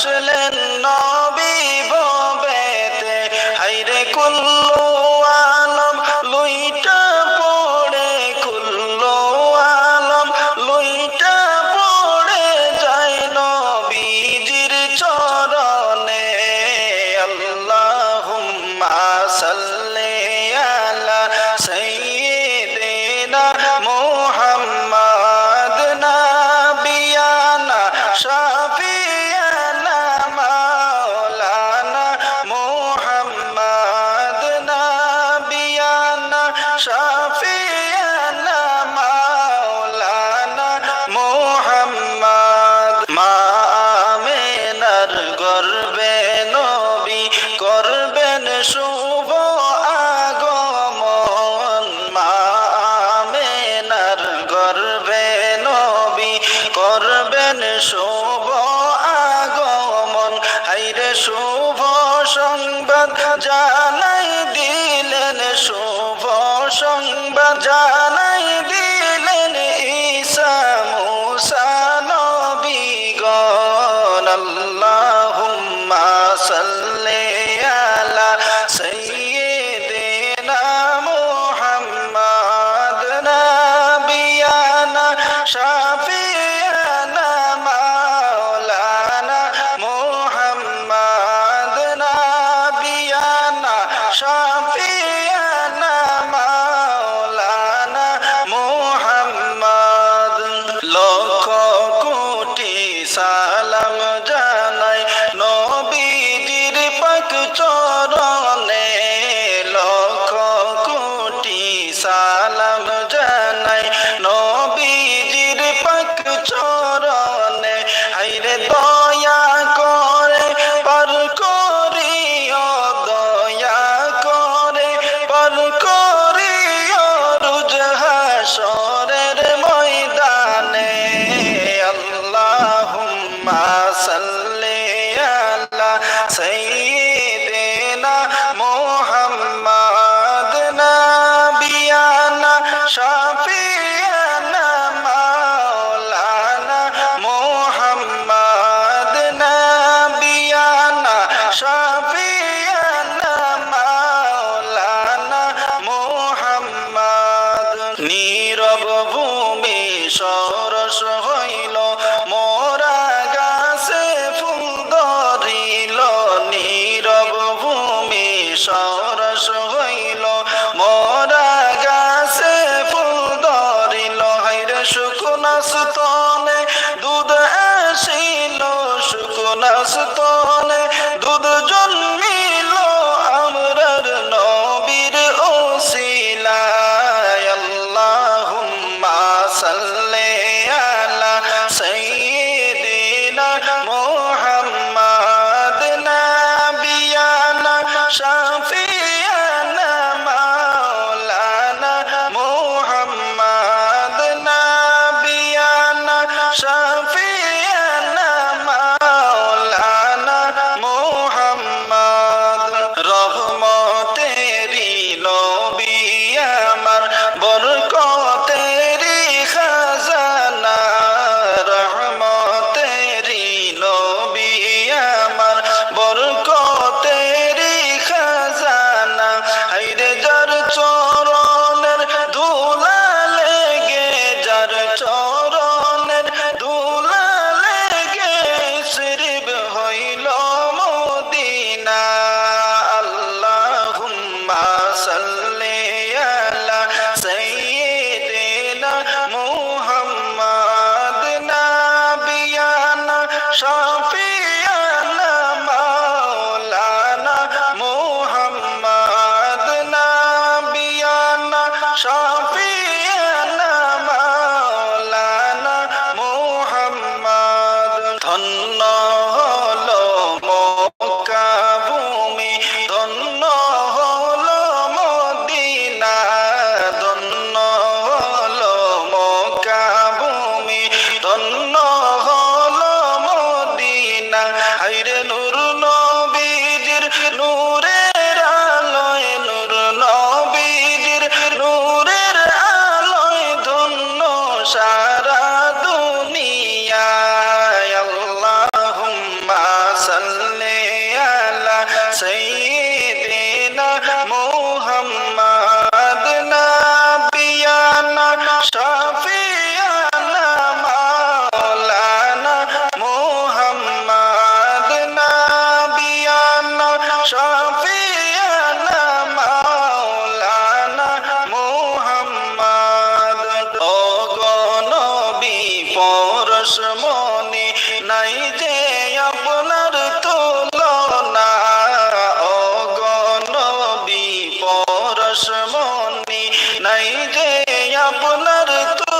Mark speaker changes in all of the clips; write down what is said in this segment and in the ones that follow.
Speaker 1: আসলেন শুভ আগমন মামেনার গর্বে নবী করবেন শুভ আগমন। হাইরে শুভ সংবাদ জানাই দিলেন, শুভ সংবাদ জানাই দিলেন ঈসা মুসা নবী গণ। আল্লাহুম্মা সাল্লাল্লাহু নাস্তনে দুধ জল I didn't know. নাই যে আপনার তো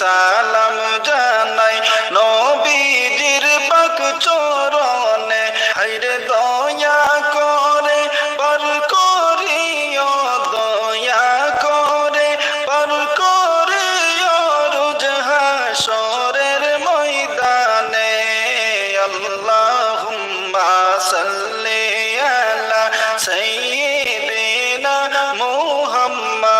Speaker 1: সালাম জানাই নবীজির পাক চরণে। হাইরে দয়া করে, পর করিও দয়া করে, পর করিও রোজ হাসরের ময়দানে। আল্লাহুম্মা সাল্লি আলা সাইয়্যিদিনা মুহাম্মদ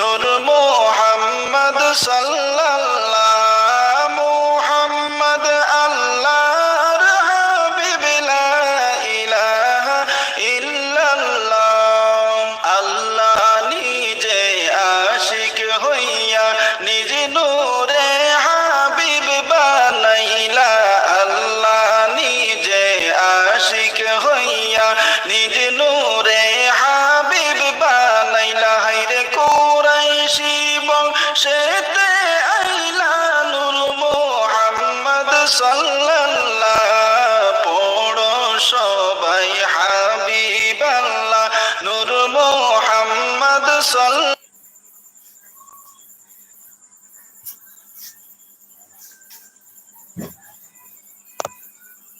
Speaker 1: নূর মোহাম্মদ সাল্লাল্লাহ